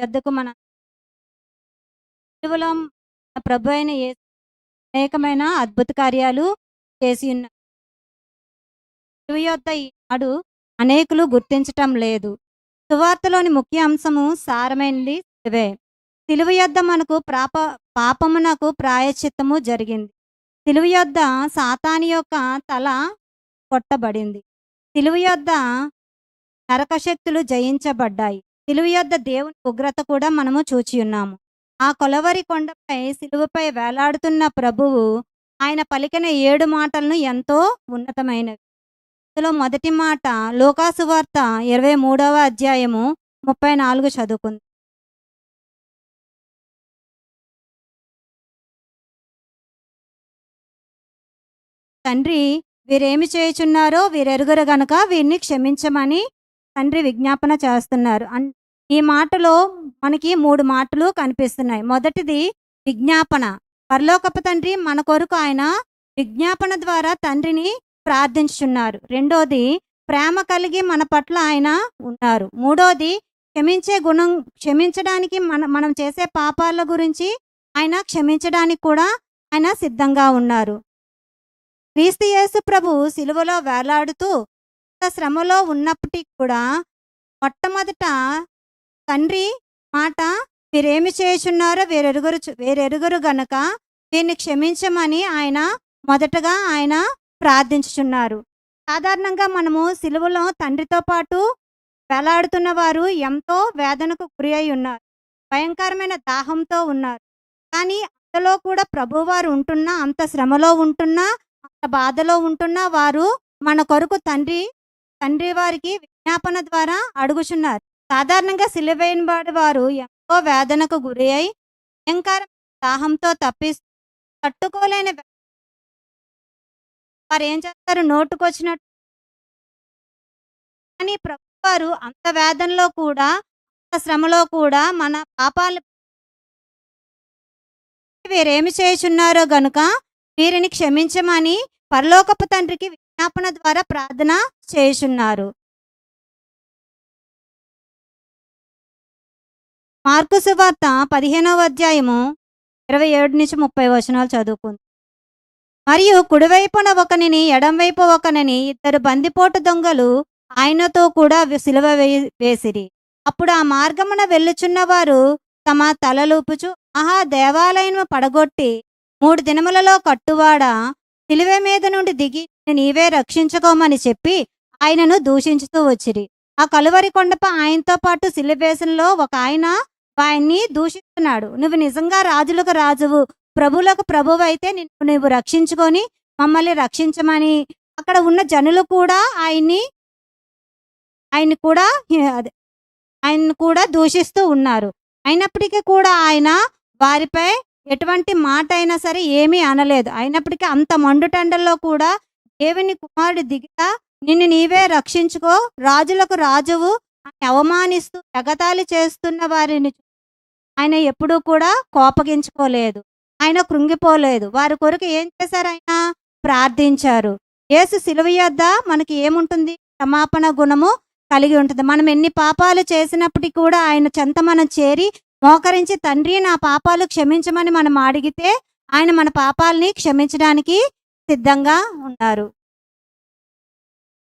యొద్దకు మన కేవలం మన ప్రభు అయిన ఏ అనేకమైన అద్భుత కార్యాలు చేసి ఉన్నారు సిలువ ఈనాడు అనేకులు గుర్తించటం లేదు. సువార్తలోని ముఖ్య అంశము సారమైనది సిలువే సిలువ యొద్ద మనకు ప్రాప పాపమునకు ప్రాయశ్చిత్తము జరిగింది. సిలువ యొద్ద సాతాని యొక్క తల కొట్టబడింది. సిలువ యొద్ద నరకశక్తులు జయించబడ్డాయి. సిలువ యొద్ద దేవుని ఉగ్రత కూడా మనము చూచి ఉన్నాము. ఆ కొలవరి కొండపై సిలువపై వేలాడుతున్న ప్రభువు ఆయన పలికిన ఏడు మాటలను ఎంతో ఉన్నతమైనవి. ఇందులో మొదటి మాట లోకాసు వార్త ఇరవై మూడవ అధ్యాయము ముప్పై నాలుగు చదువుకుంది. తండ్రి వీరేమి చేయుచున్నారో వీరెరుగురు గనక వీరిని క్షమించమని తండ్రి విజ్ఞాపన చేస్తున్నారు. ఈ మాటలో మనకి మూడు మాటలు కనిపిస్తున్నాయి. మొదటిది విజ్ఞాపన. పరలోకపు తండ్రి మన కొరకు ఆయన విజ్ఞాపన ద్వారా తండ్రిని ప్రార్థించుచున్నారు. రెండోది ప్రేమ కలిగి మన పట్ల ఆయన ఉన్నారు. మూడోది క్షమించే గుణం క్షమించడానికి మన మనం చేసే పాపాల గురించి ఆయన క్షమించడానికి కూడా ఆయన సిద్ధంగా ఉన్నారు. క్రీస్తు యేసు ప్రభు సిలువలో వేలాడుతూ శ్రమలో ఉన్నప్పటికీ కూడా మొట్టమొదట తండ్రి మాట మీరేమి చేయుచున్నారో వేరెరుగురు వేరెరుగురు గనక దీన్ని క్షమించమని ఆయన మొదటగా ఆయన ప్రార్థించుచున్నారు. సాధారణంగా మనము సిలువలో తండ్రితో పాటు వేలాడుతున్న వారు ఎంతో వేదనకు గురి అయి ఉన్నారు భయంకరమైన దాహంతో ఉన్నారు. కానీ అంతలో కూడా ప్రభువారు ఉంటున్నా అంత శ్రమలో ఉంటున్నా అంత బాధలో ఉంటున్నా వారు మన కొరకు తండ్రి తండ్రి వారికి విజ్ఞాపన ద్వారా అడుగుచున్నారు. సాధారణంగా సిలువైన వాడి వారు ఎంతో వేదనకు గురి అయి భయంకర దాహంతో తప్పి తట్టుకోలేని వారు ఏం చేస్తారు? నోటుకొచ్చినట్టు. కానీ ప్రభువారు అంత వేదనలో కూడా అంత శ్రమలో కూడా మన పాపాలు వీరేమి చేయుచున్నారో గనుక వీరిని క్షమించమని పరలోకపు తండ్రికి విజ్ఞాపన ద్వారా ప్రార్థన చేయుచున్నారు. మార్కు సువార్త పదిహేనవ అధ్యాయము ఇరవై ఏడు నుంచి ముప్పై వచనాలు చదువుకుంది. మరియు కుడివైపున ఒకనిని ఎడంవైపు ఒకనిని ఇద్దరు బందిపోటు దొంగలు ఆయనతో కూడా సిలువ వేసిరి. అప్పుడు ఆ మార్గమున వెళ్ళుచున్నవారు తమ తలలూపుచు ఆహా దేవాలయము పడగొట్టి మూడు దినములలో కట్టువాడా? సిలువ మీద నుండి దిగి నీవే రక్షించుకోమని చెప్పి ఆయనను దూషించుతూ వచ్చిరి. ఆ కలువరి కొండపై ఆయనతో పాటు సిలువేసంలో ఒక ఆయన ఆయన్ని దూషిస్తున్నాడు. నువ్వు నిజంగా రాజులకు రాజువు. ప్రభులకు ప్రభువు అయితే నిన్ను నువ్వు రక్షించుకొని మమ్మల్ని రక్షించమని. అక్కడ ఉన్న జనులు కూడా ఆయన్ని ఆయన్ని కూడా అదే, ఆయన్ని కూడా దూషిస్తూ ఉన్నారు. అయినప్పటికీ కూడా ఆయన వారిపై ఎటువంటి మాట అయినా సరే ఏమీ అనలేదు. అయినప్పటికీ అంత మండుటండల్లో కూడా దేవుని కుమారుడు దిగిగా నిన్ను నీవే రక్షించుకో. రాజులకు రాజువు. అని అవమానిస్తూ ఎగతాళి చేస్తున్న వారిని చూ- ఆయన ఎప్పుడూ కూడా కోపగించుకోలేదు. ఆయన కృంగిపోలేదు. వారి కొరకు ఏం చేశారు ఆయన? ప్రార్థించారు. యేసు శిలువ యొద్ద మనకి ఏముంటుంది? క్షమాపణ గుణము కలిగి ఉంటుంది. మనం ఎన్ని పాపాలు చేసినప్పటికీ కూడా ఆయన చెంత మనం చేరి మోకరించి తండ్రి నా పాపాలు క్షమించమని మనం అడిగితే ఆయన మన పాపాలని క్షమించడానికి సిద్ధంగా ఉన్నారు.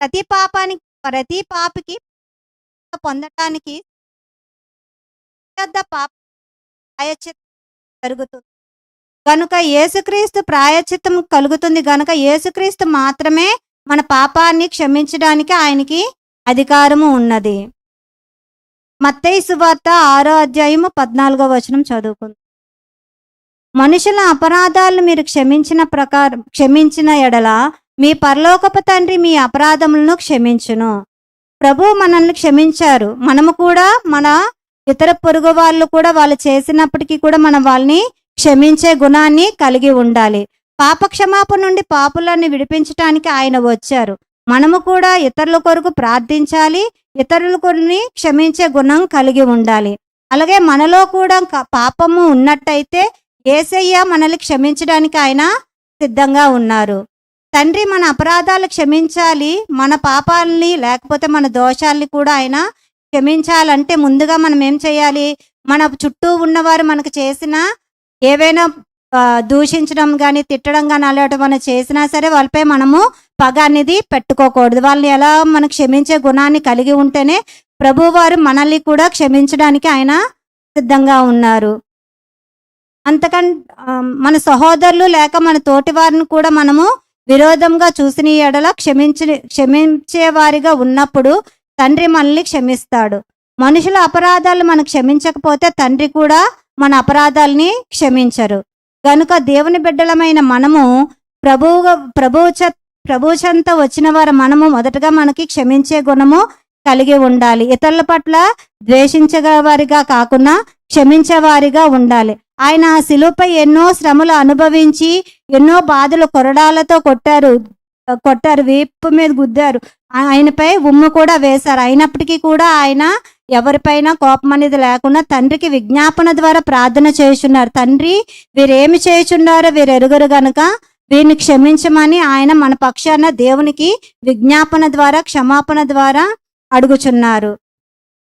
ప్రతి పాపానికి ప్రతి పాపికి పొందటానికి పెద్ద పాప జరుగుతుంది. కనుక యేసుక్రీస్తు ప్రాయశ్చిత్తం కలుగుతుంది. కనుక యేసుక్రీస్తు మాత్రమే మన పాపాన్ని క్షమించడానికి ఆయనకి అధికారము ఉన్నది. మత్తయి సువార్త ఆరో అధ్యాయము పద్నాలుగో వచనం చదువుకుంది. మనుషుల అపరాధాలను మీరు క్షమించిన ప్రకారం క్షమించిన ఎడల మీ పరలోకపు తండ్రి మీ అపరాధములను క్షమించును. ప్రభు మనల్ని క్షమించారు. మనము కూడా మన ఇతర పొరుగు వాళ్ళు కూడా వాళ్ళు చేసినప్పటికీ కూడా మనం వాళ్ళని క్షమించే గుణాన్ని కలిగి ఉండాలి. పాప క్షమాపణ నుండి పాపులను విడిపించటానికి ఆయన వచ్చారు. మనము కూడా ఇతరుల కొరకు ప్రార్థించాలి ఇతరుల కొరిని క్షమించే గుణం కలిగి ఉండాలి. అలాగే మనలో కూడా పాపము ఉన్నట్టయితే ఏసయ్య మనల్ని క్షమించడానికి ఆయన సిద్ధంగా ఉన్నారు. తండ్రి మన అపరాధాలు క్షమించాలి మన పాపాలని లేకపోతే మన దోషాలని కూడా ఆయన క్షమించాలంటే ముందుగా మనం ఏం చేయాలి? మన చుట్టూ ఉన్నవారు మనకు చేసిన ఏవైనా దూషించడం కానీ తిట్టడం కానీ అలాంటి మనం చేసినా సరే వాళ్ళపై మనము పగ అనేది పెట్టుకోకూడదు. వాళ్ళని ఎలా మనం క్షమించే గుణాన్ని కలిగి ఉంటేనే ప్రభువారు మనల్ని కూడా క్షమించడానికి ఆయన సిద్ధంగా ఉన్నారు. అంతకన్ మన సహోదరులు లేక మన తోటి వారిని కూడా మనము విరోధంగా చూసిన ఎడల క్షమించి క్షమించేవారిగా ఉన్నప్పుడు తండ్రి మనల్ని క్షమిస్తాడు. మనుషుల అపరాధాలు మనం క్షమించకపోతే తండ్రి కూడా మన అపరాధాలని క్షమించరు. కనుక దేవుని బిడ్డలమైన మనము ప్రభువు ప్రభువు ప్రభుచంత వచ్చిన వారు మనము మొదటగా మనకి క్షమించే గుణము కలిగి ఉండాలి. ఇతరుల పట్ల ద్వేషించగలవారిగా కాకుండా క్షమించేవారిగా ఉండాలి. ఆయన ఆ శిలువపై ఎన్నో శ్రమలు అనుభవించి ఎన్నో బాధలు కొరడాలతో కొట్టారు. కొట్టారు వీపు మీద గుద్దారు. ఆయనపై ఉమ్ము కూడా వేశారు. అయినప్పటికీ కూడా ఆయన ఎవరిపైన కోపం అనేది లేకుండా తండ్రికి విజ్ఞాపన ద్వారా ప్రార్థన చేస్తున్నారు తండ్రి వీరేమి చేయుచున్నారో వీరు ఎరుగరు గనుక వీరిని క్షమించమని ఆయన మన పక్షాన దేవునికి విజ్ఞాపన ద్వారా క్షమాపణ ద్వారా అడుగుచున్నారు.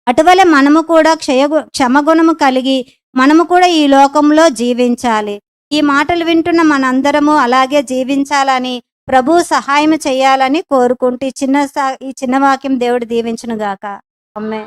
అటువలే మనము కూడా క్షయ క్షమగుణము కలిగి మనము కూడా ఈ లోకంలో జీవించాలి. ఈ మాటలు వింటున్న మనందరము అలాగే జీవించాలని ప్రభు సహాయం చేయాలని కోరుకుంటూ ఈ చిన్న ఈ చిన్న వాక్యం దేవుడు దీవించును గాక అమ్మే